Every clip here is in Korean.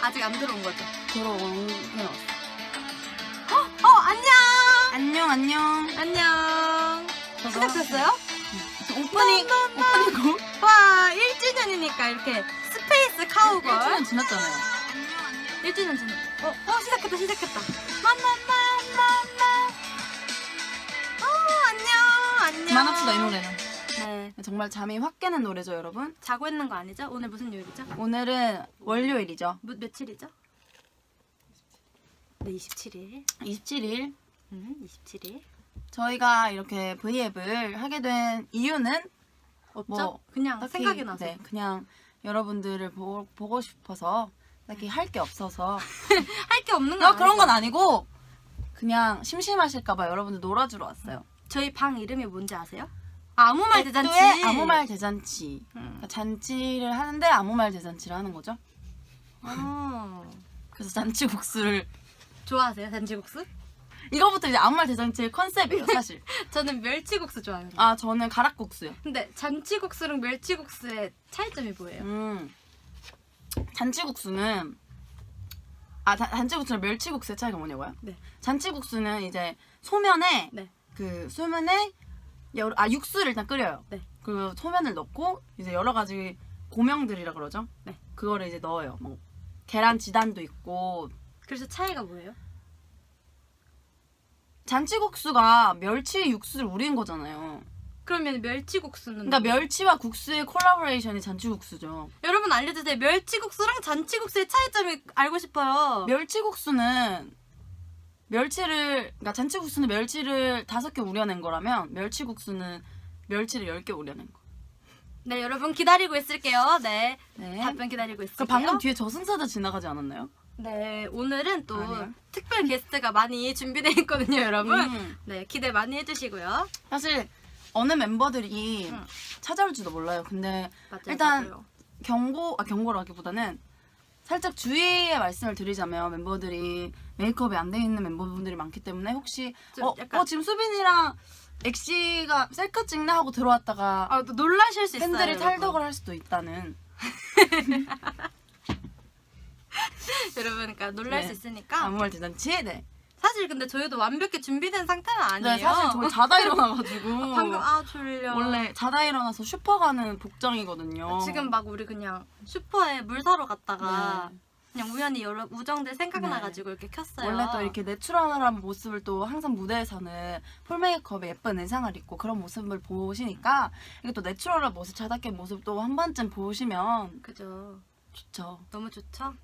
아직 안 들어온 거죠? 들어오네요. 어 안녕. 안녕 안녕. 안녕. 시작했어요? 오프닝 오프닝 곡. 와 1주년이니까 이렇게 스페이스 카우걸. 1주년 지났잖아요. 1주년 전. 어, 어 시작했다 시작했다. 맘맘맘맘맘. 어 안녕 안녕. 그만합시다 이 노래는. 네. 정말 잠이 확 깨는 노래죠 여러분. 자고 있는 거 아니죠? 오늘 무슨 요일이죠? 오늘은 월요일이죠. 뭐, 며칠이죠? 네 27일. 27일. 음 27일. 저희가 이렇게 V앱을 하게 된 이유는 없죠? 뭐, 그냥 딱히, 생각이 나서. 네, 그냥 여러분들을 보, 보고 싶어서 딱히 할 게 없어서 할 게 없는 거 아, 그런 건 아니고 그냥 심심하실까봐 여러분들 놀아주러 왔어요. 저희 방 이름이 뭔지 아세요? 아무 말 대잔치. 아무 말 대잔치. 음. 잔치를 하는데 아무 말 대잔치를 하는 거죠. 어. 그래서 잔치국수를 좋아하세요? 잔치국수? 이거부터 이제 아무 말 대잔치의 컨셉이에요, 사실. 저는 멸치국수 좋아해요. 아 저는 가락국수요. 근데 잔치국수랑 멸치국수의 차이점이 뭐예요? 음. 잔치국수는 아 자- 잔치국수랑 멸치국수의 차이가 뭐냐고요? 네. 잔치국수는 이제 소면에 네. 그 소면에 여러 아 육수를 일단 끓여요. 네. 그 소면을 넣고 이제 여러 가지 고명들이라 그러죠. 네. 그거를 이제 넣어요. 뭐 계란 지단도 있고 그래서 차이가 뭐예요? 잔치국수가 멸치 육수를 우린 거잖아요. 그러면 멸치국수는 그러니까? 멸치와 국수의 콜라보레이션이 잔치국수죠. 여러분 알려주세요. 멸치국수랑 잔치국수의 차이점이 알고 싶어요. 멸치국수는 멸치를 그러니까 잔치국수는 멸치를 다섯 개 우려낸 거라면 멸치국수는 멸치를 열 개 우려낸 거. 네 여러분 기다리고 있을게요. 네 네. 답변 기다리고 있을게요. 그 방금 뒤에 저승사자 지나가지 않았나요? 네 오늘은 또 아니요. 특별 게스트가 많이 준비되어 있거든요, 여러분. 음. 네 기대 많이 해주시고요. 사실 어느 멤버들이 응. 찾아올지도 몰라요. 근데 맞아요, 일단 맞아요. 경고 아 경고라기보다는 살짝 주의의 말씀을 드리자면 멤버들이 메이크업이 안 돼 있는 멤버분들이 많기 때문에 혹시 좀 어, 약간- 어 지금 수빈이랑 엑시가 셀카 찍나 하고 들어왔다가 아, 또 놀라실 수 있어요. 팬들이 여러분. 탈덕을 할 수도 있다는 여러분, 그러니까 놀랄 네. 수 있으니까. 아무 말 대잔치 네. 사실 근데 저희도 완벽히 준비된 상태는 아니에요. 네 사실 저희 자다 일어나가지고 방금 아 졸려. 원래 자다 일어나서 슈퍼 가는 복장이거든요. 지금 막 우리 그냥 슈퍼에 물 사러 갔다가 네. 그냥 우연히 여러 우정들 생각나가지고 이렇게 켰어요. 원래 또 이렇게 내추럴한 모습을 또 항상 무대에서는 풀 메이크업에 예쁜 의상을 입고 그런 모습을 보시니까 이게 또 내추럴한 모습 자다깬 모습 또 한 번쯤 보시면 그죠. 좋죠. 너무 좋죠.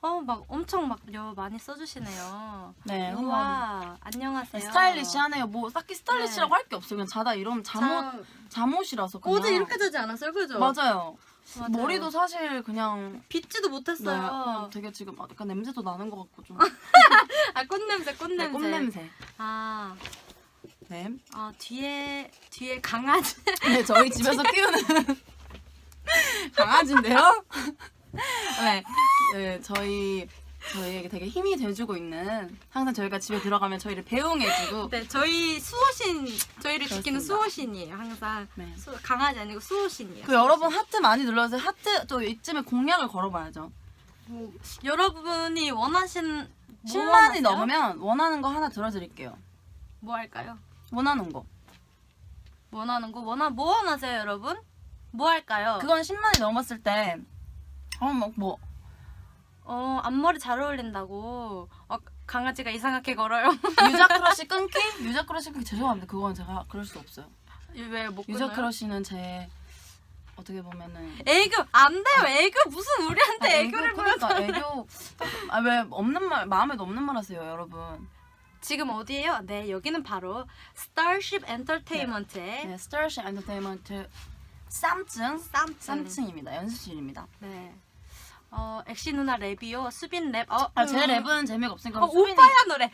어 막 엄청 막여 많이 써주시네요. 네, 우와 안녕하세요. 스타일리시하네요. 뭐 딱히 스타일리시라고 네. 할게 없어요. 그냥 자다 이러면 잠옷 참, 잠옷이라서 그냥 어제 이렇게 자지 않았어요, 그죠? 맞아요. 맞아요. 머리도 사실 그냥 빗지도 네, 못했어요. 그냥 되게 지금 약간 냄새도 나는 것 같고 좀 아 꽃냄새, 꽃냄새. 네, 꽃냄새. 아, 네. 아 뒤에 뒤에 강아지. 네, 저희 집에서 키우는 강아지인데요. 네, 네, 저희 저희에게 되게 힘이 돼주고 있는 항상 저희가 집에 들어가면 저희를 배웅해주고 네, 저희 수호신 저희를 지키는 그렇습니다. 수호신이에요. 항상 네. 수, 강아지 아니고 수호신이에요. 그 여러분 하트 많이 눌러주세요. 하트 또 이쯤에 공약을 걸어봐야죠. 뭐, 여러분이 원하신 뭐 10만이 원하세요? 넘으면 원하는 거 하나 들어드릴게요. 뭐 할까요? 원하는 거. 원하는 거 원하 뭐 원하세요, 여러분? 뭐 할까요? 그건 10만이 넘었을 때, 어, 뭐, 뭐, 어 앞머리 잘 어울린다고. 어, 강아지가 이상하게 걸어요. 유자 크러쉬 끊기? 유자 크러쉬 끊기 죄송합니다. 그건 제가 그럴 수 없어요. 왜못 유자? 크러쉬는 제, 어떻게 보면은. 애교 안 돼요. 애교 무슨 우리한테 아, 애교를 그러니까 보여서 애교 아 왜 없는 말 마음에도 없는 말 하세요 여러분 지금 어디예요? 네 여기는 바로 스타쉽 엔터테인먼트의 네 스타시 엔터테인먼트 3층 쌈 3층입니다 연습실입니다 네. 어 엑시 누나 랩이요. 수빈 랩. 어, 아제 음. 랩은 재미가 없으니까 어 수빈이- 오빠야 노래.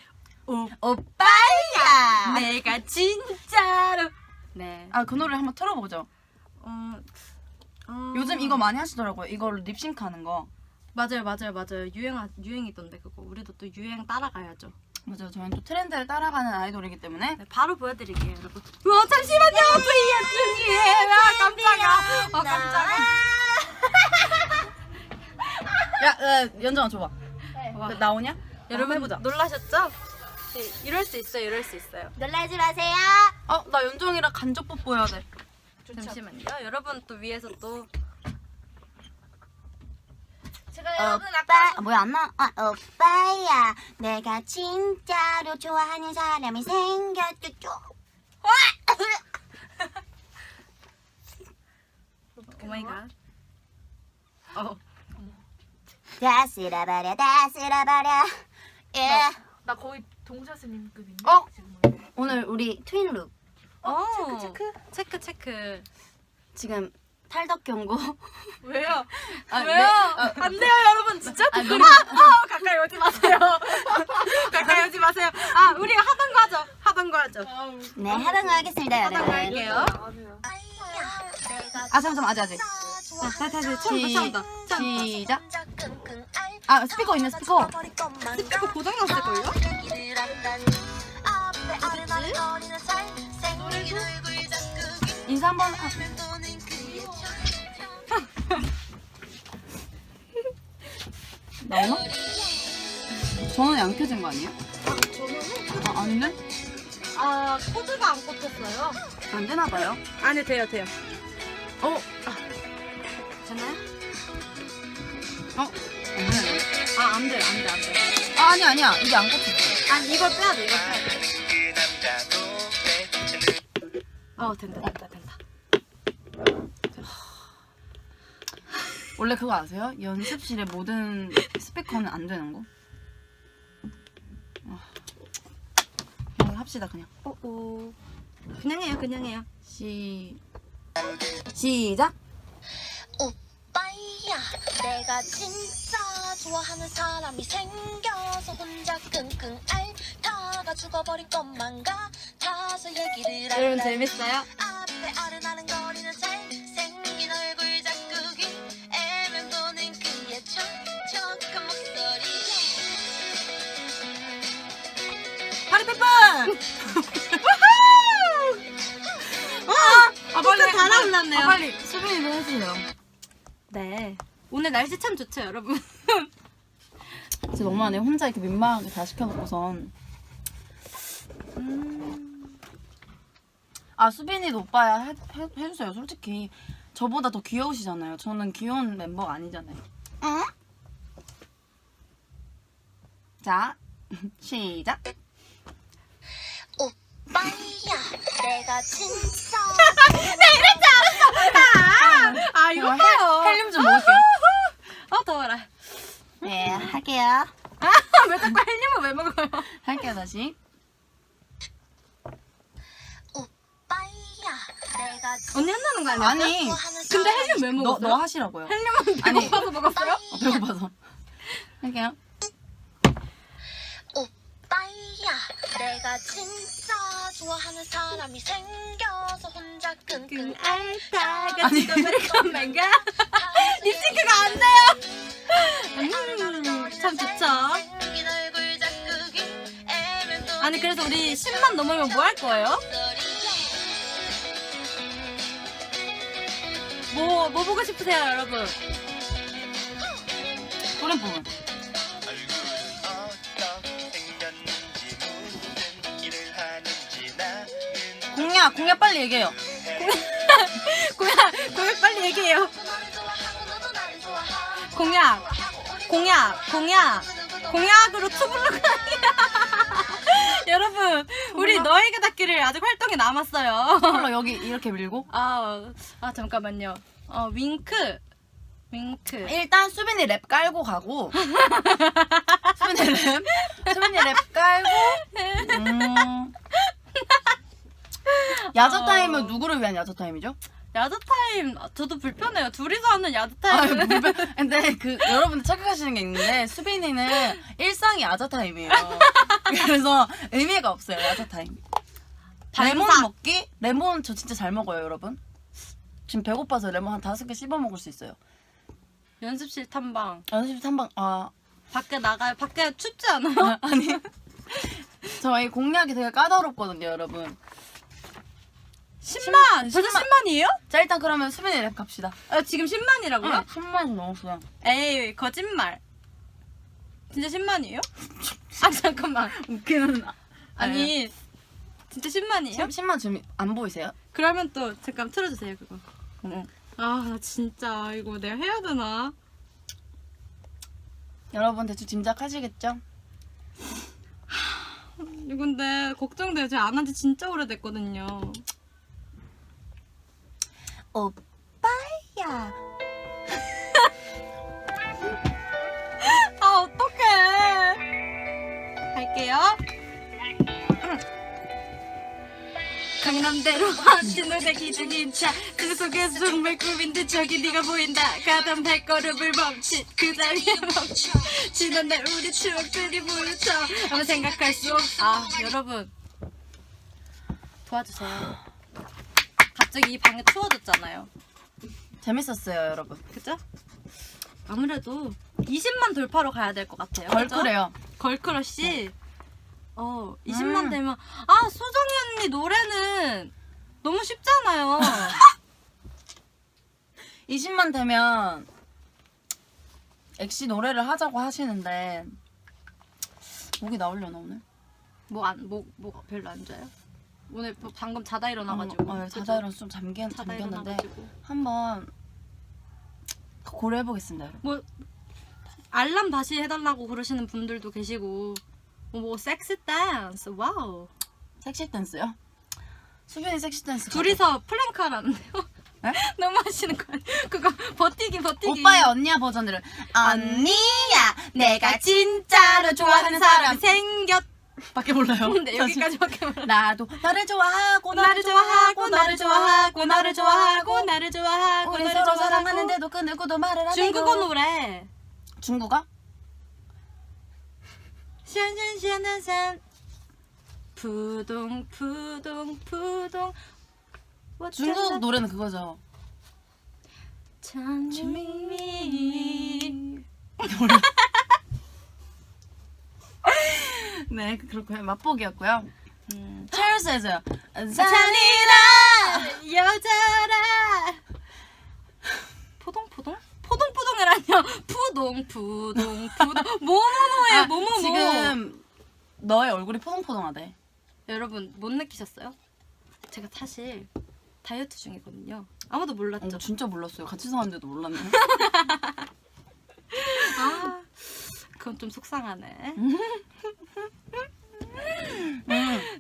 오, 오빠야 내가 진짜로. 네. 아 그 노래 한번 틀어보죠 음, 음. 요즘 이거 많이 하시더라고요 이걸로 립싱크하는 거 맞아요, 맞아요, 맞아요. 유행 유행이던데 그거. 우리도 또 유행 따라가야죠. 맞아요 저희는 또 트렌드를 따라가는 아이돌이기 때문에 네, 바로 보여드릴게요, 여러분. 와 잠시만요, 브이앱 중이에요. 아 깜짝이야. 아 깜짝이 야. 야 야, 연정아 줘봐. 와. 그 나오냐? 여러분 해보자. 놀라셨죠? 네, 이럴 수 있어요. 이럴 수 있어요. 놀라지 마세요. 어, 나 연정이랑 간접 뽀뽀해야 돼. 잠시만요. 여러분 또 위에서 또 제가 어, 여러분 아, 뭐야 안 나? 아 오빠야, 내가 진짜로 좋아하는 사람이 생겼죠. 오마이갓. 어. 다 쓸어버려, 다 쓸어버려. 예. 나 거의 동사스님급인데 어? 지금 오늘 우리 트윈룩. 어. 체크 체크. 체크 체크. 지금 탈덕 경고. 왜요? 아, 왜요? 네, 안 돼요, 여러분. 진짜 아, 너무- 어, 가까이 오지 마세요. 가까이 오지 마세요. 아, 우리 하던 거 하죠. 하던 거 하죠. 네, 하던 거 하겠습니다, 하던 거 여러분. 할게요. 아, 잠깐 만, 아직, 아직. 자, 다시 다시 처음부터 처음부터. 시작. 아, 스피커 있네, 스피커. 스피커 고장 났을걸요? 인사 한 번. 아. 나오나? 전원이 안 켜진 거 아니에요? 아, 아닌데? 아, 코드가 안 꽂혔어요. 안 되나 봐요. 아니, 돼요, 돼요. 어? 됐나요? 어? 안 되네. 아, 안 돼요, 안 돼, 안 돼. 아, 아니, 아니야. 이게 안 꽂혔어. 아니, 이걸 빼야 돼, 이걸 빼야 돼. 어, 된다, 된다, 된다. 원래 그거 아세요? 연습실의 모든 스피커는 안 되는 거? 아. 그냥 합시다, 그냥. 오, 오. 그냥 해요, 그냥 해요. 시, 시작. 오빠야 내가 진짜 좋아하는 사람이 생겨서 혼자 끙끙 앓다가 죽어버린 것만 같아서 얘기를 여러분, 할래 재밌어요? 앞에 아른아른 거리는 잘생긴 얼굴 자꾸기 애면도는 그의 촉촉한 목소리 파리 페퍼! 아, 벌써 다 나올랐네요. 아, 빨리 수빈이 도 해주세요. 네. 오늘 날씨 참 좋죠, 여러분? 진짜 너무하네. 혼자 이렇게 민망하게 다 시켜놓고선. 아, 수빈이도 오빠야 해, 해, 해주세요. 솔직히. 저보다 더 귀여우시잖아요. 저는 귀여운 멤버가 아니잖아요. 응? 자, 시작. 오빠야 내가 진짜 아, 이거 봐요. 헬륨 좀 먹을게요. 아, 더워라. 네, 할게요. 왜 자꾸 헬륨을 왜 먹어요? 할게요, 다시. 오빠야 내가 언니 한다는 거 아니야? 아니, 좋아하는 근데 헬륨 왜 너, 먹었어요? 너 하시라고요. 헬륨은 아니. 배고파서 먹었어요? 어, 배고파서. 할게요. 오빠 야 내가 진짜 좋아하는 사람이 생겨서 혼자 끙끙 알다가 아니. 죽어버릴 것만 가. 립싱크가 안 돼요. 음, 참 좋죠. 아니 그래서 우리 10만 넘으면 뭐 할 거예요? 뭐, 뭐 보고 싶으세요, 여러분? 소름 부분. 공약, 공약 빨리 얘기해요. 공약, 공약 빨리 얘기해요. 공약, 공약, 공약, 공약으로 투블럭 아니야. 여러분, 우리 너에게 닿기를 아직 활동이 남았어요. 컬러 여기 이렇게 밀고. 아, 아 잠깐만요. 어, 윙크, 윙크. 일단 수빈이 랩 깔고 가고. 수빈이 랩. 수빈이 랩 깔고. 음. 야자 타임은 누구를 위한 야자 타임이죠? 야자 타임, 아, 저도 불편해요. 둘이서 하는 야자 아, 타임은. 불편- 근데 그 여러분들 착각하시는 게 있는데 수빈이는 일상이 야자 타임이에요. 그래서 의미가 없어요 야자 타임. 레몬. 먹기? 레몬 저 진짜 잘 먹어요 여러분. 지금 배고파서 레몬 한 다섯 개 씹어 먹을 수 있어요. 연습실 탐방. 연습 탐방 아 밖에 나가요. 밖에 춥지 않아요? 아니 저희 공략이 되게 까다롭거든요 여러분. 10만! 벌써 10만. 10만 이에요? 자 일단 그러면 수빈이 랩 갑시다. 아, 지금 10만이라고요? 10만 넘었어요. 에이, 거짓말. 진짜 10만이에요? 아 잠깐만. 웃기는 아니 진짜 10만이에요? 10 만 지금 안 보이세요? 그러면 또 잠깐 틀어주세요 그거. 응. 아 나 진짜 이거 내가 해야 되나? 여러분 대충 짐작하시겠죠? 이거 근데 걱정돼요. 제가 안한 지 진짜 오래됐거든요. 오빠야. 아 어떡해. 할게요. 강남대로 신호대 기중인차. 그 속에서 정말 꿈인 듯 저기 네가 보인다. 가던 발걸음을 멈춘 그 자리에 멈춰. 지난 날 우리 추억들이 뭉쳐 아무 생각할 수 없어. 아 여러분. 도와주세요 갑자기 이 방에 추워졌잖아요 재밌었어요 여러분 그죠? 아무래도 20만 돌파로 가야 될 것 같아요 그죠? 걸그래요 걸크러쉬 어 20만 음. 되면 아 소정이 언니 노래는 너무 쉽잖아요 20만 되면 엑시 노래를 하자고 하시는데 목이 나오려나 오늘? 뭐안뭐뭐 별로 안 좋아요? 오늘 뭐 방금 자다 일어나가지고 어, 어? 자다 일어나서 좀 잠겨, 자다 잠겼는데 일어나가지고 한번 고려해 보겠습니다 여러분 뭐 알람 다시 해달라고 그러시는 분들도 계시고 뭐, 뭐 섹시 댄스 와우 섹시 댄스요? 수빈이 섹시 댄스 둘이서 플랭크 하라는데요? 네? 너무 하시는 거 아니에요? 그거 버티기 버티기 오빠의 언니야 버전들을 언니야. 내가 진짜로 좋아하는 사람 생겼 밖에 몰라요. 근데 여기까지밖에 몰라 나도 나를 좋아하고 나를 좋아하고 나를 좋아하고 나를 좋아하고 나를 좋아하고 우리 나를 서로 좋아하고. 사랑하는데도 끊을고도 말을 안 중국어 해도. 노래. 중국어? 샤샤샤나산. 푸동 푸동 푸동. 중국 노래는 그거죠. 찬미 네 그렇고요. 맛보기였고요. 음. 첼스에서요. 잔이라! 여자라! 포동포동? 포동포동이라뇨? 푸동 푸동 푸동. 뭐뭐뭐예요 아, 뭐뭐뭐. 지금 너의 얼굴이 포동포동하대. 여러분 못 느끼셨어요? 제가 사실 다이어트 중이거든요. 아무도 몰랐죠? 어, 진짜 몰랐어요. 같이 사는데도 몰랐네. 아 그건 좀 속상하네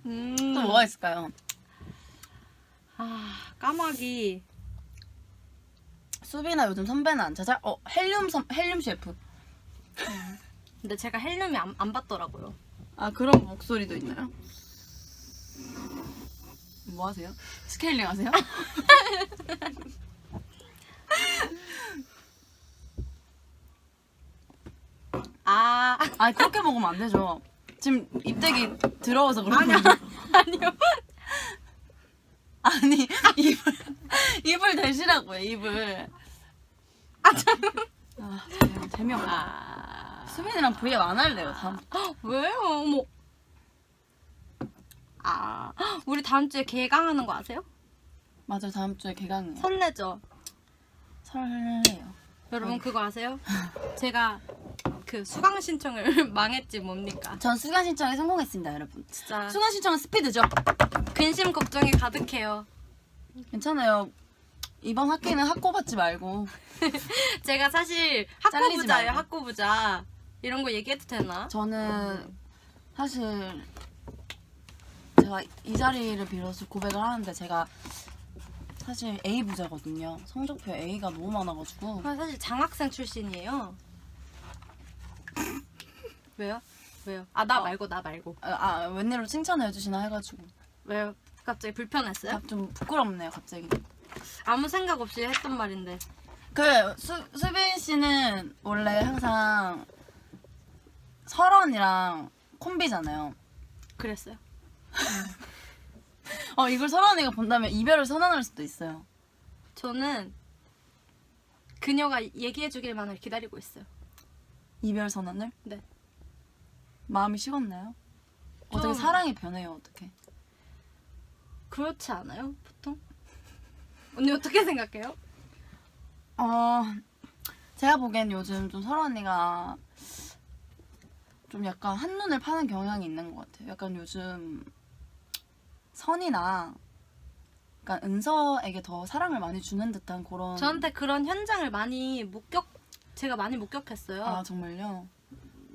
음. 또 뭐가 있을까요? 아 까마귀 수빈아 요즘 선배는 안 찾아? 어 헬륨 선 헬륨 셰프 근데 제가 헬륨이 안, 안 받더라고요 아 그런 목소리도 있나요? 뭐 하세요? 스케일링 하세요? 아아 그렇게 먹으면 안 되죠. 지금 입대기 들어와서 그런. 거예요. 아니요 아니 입을 입을 대시라고요 입을. 아 참. 아 재미- 재미없다. 아 수빈이랑 브이앱 안 할래요 다음. 왜요 어머 아 우리 다음 주에 개강하는 거 아세요? 맞아요 다음 주에 개강해요. 설레죠 설레요. 여러분 그거 아세요? 제가 그 수강 신청을 망했지 뭡니까 전 수강 신청에 성공했습니다 여러분. 진짜 수강 신청은 스피드죠. 근심 걱정이 가득해요 괜찮아요. 이번 학기는 학고 받지 말고 제가 사실 잘리지 학고부자예요 말고. 학고부자 이런 거 얘기해도 되나? 저는 사실 제가 이 자리를 빌어서 고백을 하는데 제가 사실 A 부자거든요. 성적표 A가 너무 많아가지고 아, 사실 장학생 출신이에요. 왜요? 왜요? 아 나 어. 말고 나 말고 아, 아 웬일로 칭찬해 주시나 해가지고 왜요? 갑자기 불편했어요? 아, 좀 부끄럽네요 갑자기. 아무 생각 없이 했던 말인데 그 수, 수빈 씨는 원래 항상 설원이랑 콤비잖아요. 그랬어요. 어 이걸 설원이가 본다면 이별을 선언할 수도 있어요. 저는 그녀가 얘기해주길 만을 기다리고 있어요. 이별 선언을? 네. 마음이 식었나요? 어떻게 좀- 사랑이 변해요 어떻게? 그렇지 않아요? 보통? 언니 어떻게 생각해요? 어 제가 보기엔 요즘 좀 설아 언니가 좀 약간 한눈을 파는 경향이 있는 것 같아요. 약간 요즘 선이나 약간 은서에게 더 사랑을 많이 주는 듯한 그런 저한테 그런 현장을 많이 목격 제가 많이 목격했어요. 아 정말요?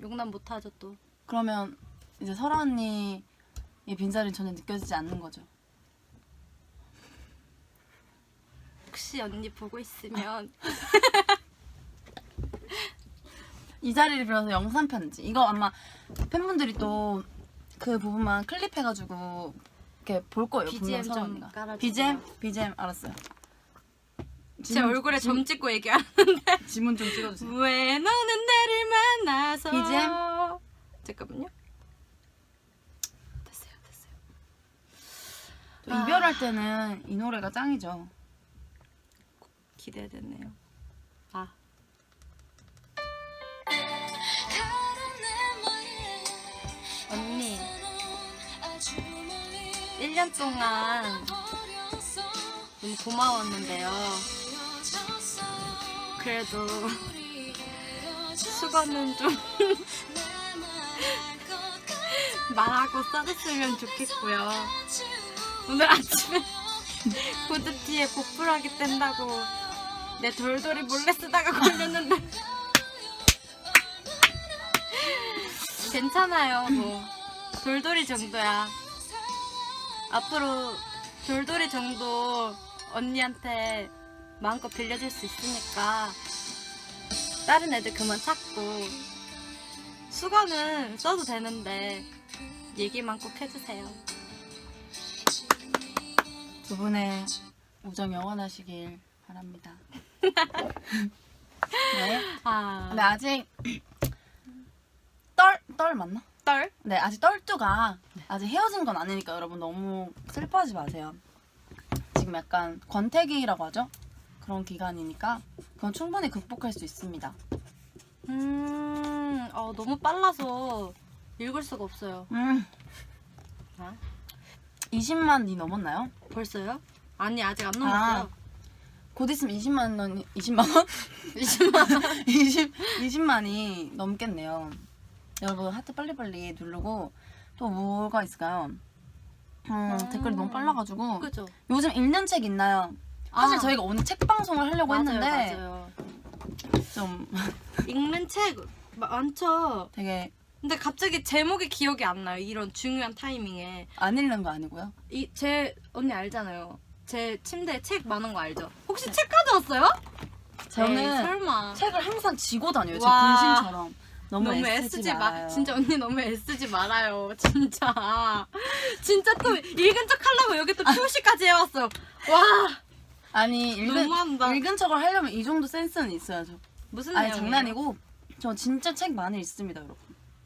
용납 못하죠 또. 그러면 이제 설아 언니의 빈자리는 전혀 느껴지지 않는 거죠. 혹시 언니 보고 있으면 이 자리를 빌어서 영상 편지. 이거 아마 팬분들이 또 그 부분만 클립해가지고 이렇게 볼 거예요. 분명 BGM 설아 좀 언니가. 깔아주세요. BGM? BGM 알았어요. 제 얼굴에 점 찍고 얘기하. 지문 좀 찍어주세요. 왜 너는 나를 만나서 BGM? 잠깐만요. 됐어요, 됐어요. 또 이별할 때는 이 노래가 짱이죠. 기대되네요. 아, 언니 1년 동안 너무 고마웠는데요. 그래도 수건은 좀 말하고 써줬으면 좋겠고요. 오늘 아침에 후드티에 보풀하게 뗀다고 내 돌돌이 몰래 쓰다가 걸렸는데. 괜찮아요 뭐. 돌돌이 정도야. 앞으로 돌돌이 정도 언니한테 마음껏 빌려줄 수 있으니까 다른 애들 그만 찾고 수건은 써도 되는데 얘기만 꼭 해주세요 두 분의 우정 영원하시길 바랍니다. 네. 아 근데 아직 떨, 떨 맞나? 떨? 네, 아직 떨뚜가 아직 헤어진 건 아니니까 여러분 너무 슬퍼하지 마세요. 지금 약간 권태기라고 하죠? 그런 기간이니까 그건 충분히 극복할 수 있습니다. 음, 어, 너무 빨라서 읽을 수가 없어요. 음. 아? 20만이 넘었나요? 벌써요? 아니, 아직 안 넘었어요. 곧 있으면 20만 원, 20만 원? 20만 원. 20, 20만이 넘겠네요. 여러분 하트 빨리빨리 누르고 또 뭐가 있을까요? 음, 댓글이 너무 빨라가지고 그죠? 요즘 읽는 책 있나요? 사실 아, 저희가 오늘 책 방송을 하려고 맞아요, 했는데 맞아요. 좀 읽는 책 많죠? 되게 근데 갑자기 제목이 기억이 안 나요. 이런 중요한 타이밍에. 안 읽는 거 아니고요. 이, 제, 언니 알잖아요. 제 침대에 책 많은 거 알죠? 혹시 책 가져왔어요? 저는 에이, 설마. 책을 항상 지고 다녀요. 제 와. 분신처럼. 너무, 애쓰지 마. 말아요. 진짜 언니 너무 애쓰지 말아요. 진짜. 진짜 또 읽은 척 하려고 여기 또 표시까지 해왔어요. 와. 아니 읽은, 너무한다. 읽은 척을 하려면 이 정도 센스는 있어야죠. 무슨 아니 내용이에요? 장난이고 저 진짜 책 많이 읽습니다, 여러분.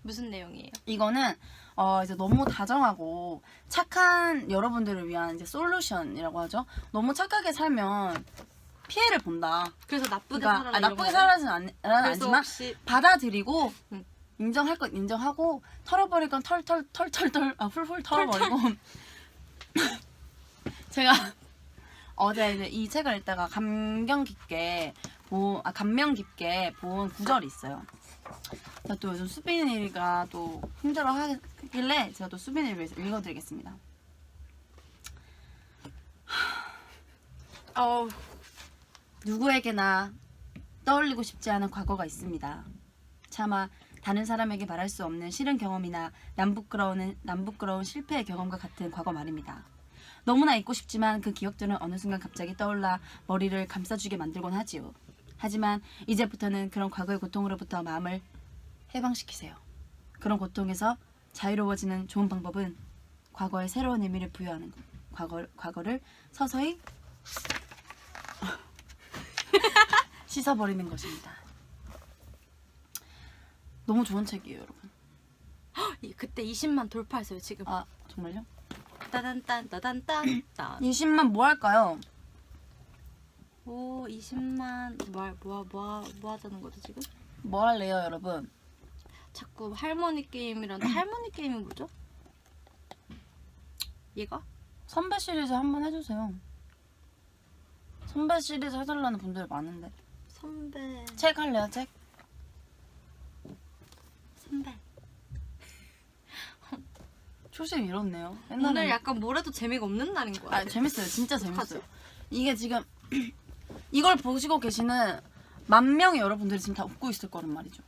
무슨 내용이에요? 이거는 어 이제 너무 다정하고 착한 여러분들을 위한 이제 솔루션이라고 하죠. 너무 착하게 살면 피해를 본다. 그래서 나쁘게 그러니까 살아라 아, 이런 나쁘게 거예요? 살아는 않, 그래서 않지만 혹시 받아들이고 응. 인정할 건 인정하고 털어버릴 건 털 털 털 털 털 아 훌훌 털어버리고 제가 어제 이제 이 책을 읽다가 감경 깊게 보, 아 감명 깊게 본 구절이 있어요. 제가 또 요즘 수빈이가 또 힘들어 하길래 제가 또 수빈이를 위해서 읽어드리겠습니다. 어 누구에게나 떠올리고 싶지 않은 과거가 있습니다. 차마 다른 사람에게 말할 수 없는 싫은 경험이나 남부끄러운 남부끄러운 실패의 경험과 같은 과거 말입니다. 너무나 잊고 싶지만 그 기억들은 어느 순간 갑자기 떠올라 머리를 감싸주게 만들곤 하지요. 하지만 이제부터는 그런 과거의 고통으로부터 마음을 해방시키세요. 그런 고통에서 자유로워지는 좋은 방법은 과거에 새로운 의미를 부여하는 것. 과거, 과거를 서서히 씻어버리는 것입니다. 너무 좋은 책이에요, 여러분. 이- 그때 20만 돌파했어요 지금. 아, 정말요? 따단딴 따단딴 딴. 20만 뭐 할까요? 오 20만 뭐뭐뭐 뭐, 뭐 하자는 거죠 지금? 뭐 할래요, 여러분? 자꾸 할머니 게임이란데 할머니 게임이 뭐죠? 얘가? 선배 시리즈 한번 해주세요. 선배 시리즈 해달라는 분들 많은데. 선배 책 할래요, 책? 선배 초심 잃었네요. 옛날에 오늘 약간 뭐래도 재미가 없는 날인 거야. 아 재밌어요. 진짜? 재밌어요. 이게 지금 이걸 보시고 계시는 만 명의 여러분들이 지금 다 웃고 있을 거란 말이죠.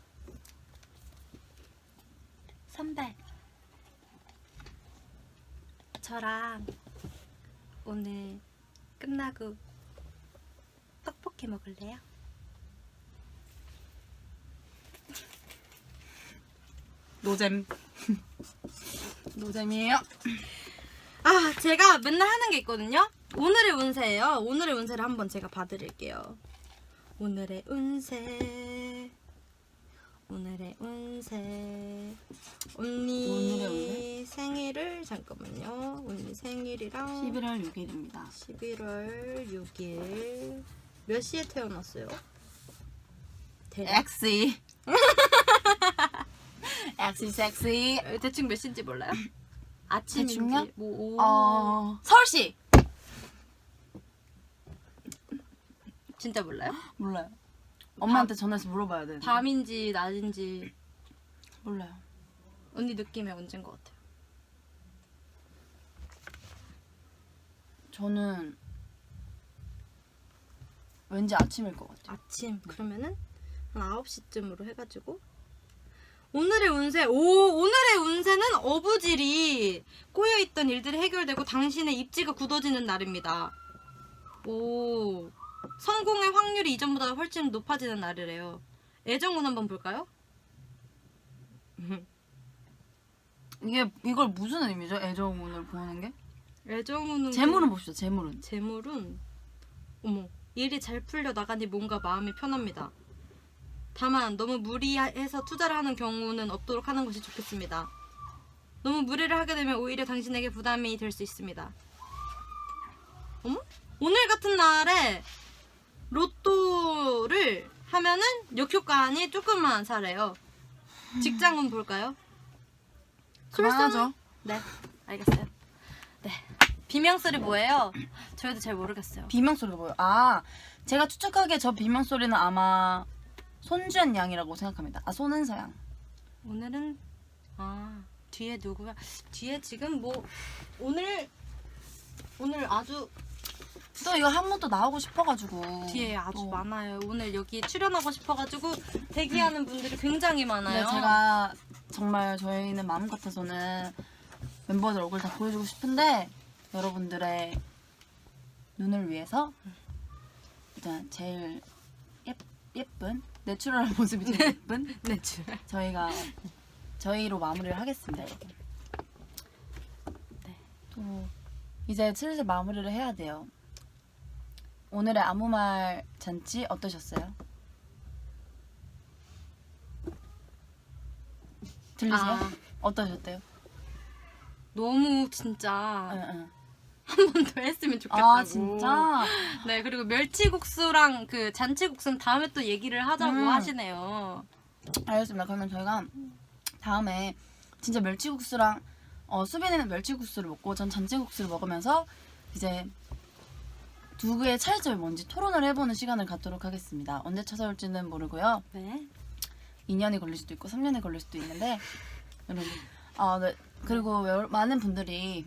선배. 저랑 오늘 끝나고 떡볶이 먹을래요? 노잼. 노잼이에요. 아, 제가 맨날 하는 게 있거든요. 오늘의 운세예요. 오늘의 운세를 한번 제가 봐드릴게요. 오늘의 운세. 오늘의 운세. 언니 오늘의 운세? 생일을 잠깐만요. 언니 생일이랑 11월 6일입니다. 11월 6일 몇 시에 태어났어요? 대략 엑 시. 엑시 섹시. 어, 대충 몇 시인지 몰라요? 아침인지? 뭐 오. 어 서울시. 진짜 몰라요? 몰라요. 엄마한테 전화해서 물어봐야 돼. 밤인지 낮인지 몰라요. 언니 느낌에 언제인 것 같아요? 저는 왠지 아침일 것 같아요. 아침 그러면은 한 9시쯤으로 해가지고 오늘의 운세 오 오늘의 운세는 어부질이 꼬여있던 일들이 해결되고 당신의 입지가 굳어지는 날입니다 오 성공의 확률이 이전보다 훨씬 높아지는 날이래요 애정운 한번 볼까요? 이게 이걸 무슨 의미죠? 애정운을 보는 게? 애정운은 재물은 봅시다. 재물은. 재물은 어머 일이 잘 풀려 나가니 뭔가 마음이 편합니다. 다만 너무 무리해서 투자를 하는 경우는 없도록 하는 것이 좋겠습니다. 너무 무리를 하게 되면 오히려 당신에게 부담이 될 수 있습니다. 어머? 오늘 같은 날에 로또를 하면은 역효과니 조금만 사래요. 직장은 볼까요? 그만하죠. 네, 알겠어요. 네. 비명소리 뭐예요? 저희도 잘 모르겠어요. 비명 소리가 뭐예요? 아, 제가 추측하기에 저 비명 소리는 아마 손주현 양이라고 생각합니다. 아, 손은서 양. 오늘은 아 뒤에 누구야? 뒤에 지금 뭐 오늘 오늘 아주 또 이거 한 번 또 나오고 싶어가지고. 뒤에 아주 또. 많아요. 오늘 여기 출연하고 싶어가지고 대기하는 분들이 굉장히 많아요. 근데 제가 정말 저희는 마음 같아서는 멤버들 얼굴 다 보여주고 싶은데 여러분들의 눈을 위해서 일단 제일 예, 예쁜 내추럴한 모습이 제일 예쁜 네, 줄. 저희가 저희로 마무리를 하겠습니다, 여러분. 네. 또 이제 슬슬 마무리를 해야 돼요. 오늘의 아무 말 잔치 어떠셨어요? 들리세요? 아. 어떠셨대요? 너무 진짜 응, 응. 한 번 더 했으면 좋겠다고. 아 진짜? 네 그리고 멸치국수랑 그 잔치국수는 다음에 또 얘기를 하자고 음. 하시네요. 알겠습니다. 그러면 저희가 다음에 진짜 멸치국수랑 어, 수빈이는 멸치국수를 먹고 전 잔치국수를 먹으면서 이제 두 개의 차이점이 뭔지 토론을 해보는 시간을 갖도록 하겠습니다. 언제 찾아올지는 모르고요. 네. 2년이 걸릴 수도 있고 3년이 걸릴 수도 있는데 여러분 아, 네. 그리고 여러- 많은 분들이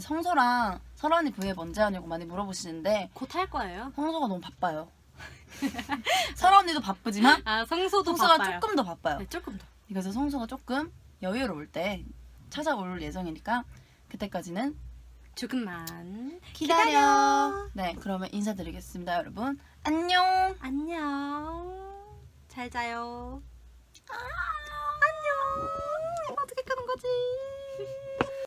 성소랑 설환이 브이앱 언제 하냐고 많이 물어보시는데 곧 할 거예요. 성소가 너무 바빠요. 설언니도 바쁘지만 아 성소도 성소가 바빠요. 조금 더 바빠요. 네, 조금 더. 그래서 성소가 조금 여유로울 때 찾아올 예정이니까 그때까지는 조금만 기다려. 네, 그러면 인사드리겠습니다, 여러분. 안녕. 안녕. 잘 자요. 안녕. 이거 어떻게 끄는 거지?